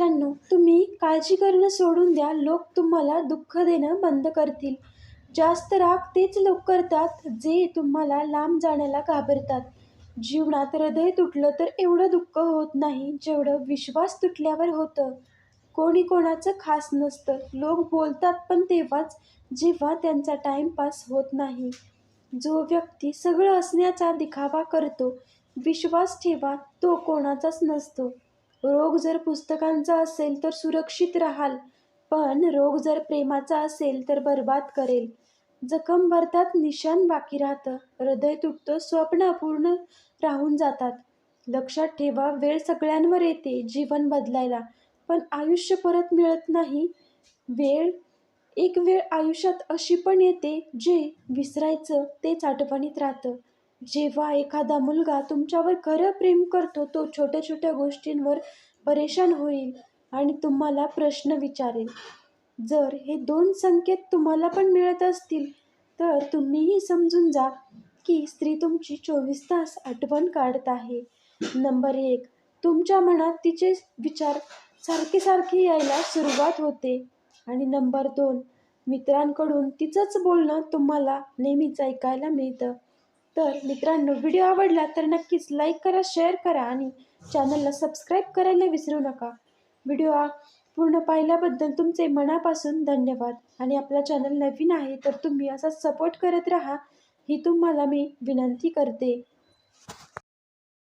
मित्रांनो तुम्ही काळजी करणं सोडून द्या. लोक तुम्हाला दुःख देणं बंद करतील. जास्त राग तेच लोक करतात जे तुम्हाला लांब जाण्याला घाबरतात. जीवनात हृदय तुटलं तर एवढं दुःख होत नाही जेवढं विश्वास तुटल्यावर होतं. कोणी कोणाचं खास नसतं. लोक बोलतात पण तेव्हाच जेव्हा त्यांचा टाईमपास होत नाही. जो व्यक्ती सगळं असण्याचा दिखावा करतो विश्वास ठेवा तो कोणाचाच नसतो. रोग जर पुस्तकांचा असेल तर सुरक्षित राहाल पण रोग जर प्रेमाचा असेल तर बर्बाद करेल. जखम भरतात निशान बाकी राहतं हृदय तुटतं स्वप्न अपूर्ण राहून जातात. लक्षात ठेवा वेळ सगळ्यांवर येते जीवन बदलायला. पण आयुष्य परत मिळत नाही. वेळ एक वेळ आयुष्यात अशी पण येते जे विसरायचं तेच आठवणीत राहतं. जेव्हा एखादा मुलगा तुमच्यावर खरं प्रेम करतो तो छोट्या छोट्या गोष्टींवर परेशान होईल आणि तुम्हाला प्रश्न विचारेल. जर हे दोन संकेत तुम्हाला पण मिळत असतील तर तुम्हीही समजून जा की स्त्री तुमची चोवीस तास आठवण काढत आहे. नंबर एक तुमच्या मनात तिचे विचार सारखे सारखे यायला सुरुवात होते. आणि नंबर दोन मित्रांकडून तिचंच बोलणं तुम्हाला नेहमीच ऐकायला मिळतं. तर मित्रांनो व्हिडिओ आवडला तर नक्कीच लाईक करा शेअर करा आणि चॅनलला सबस्क्राईब करायला विसरू नका. व्हिडिओ पूर्ण पाहिल्याबद्दल तुमचे मनापासून धन्यवाद. आणि आपला चॅनल नवीन आहे तर तुम्ही असा सपोर्ट करत राहा ही तुम्हाला मी विनंती करते.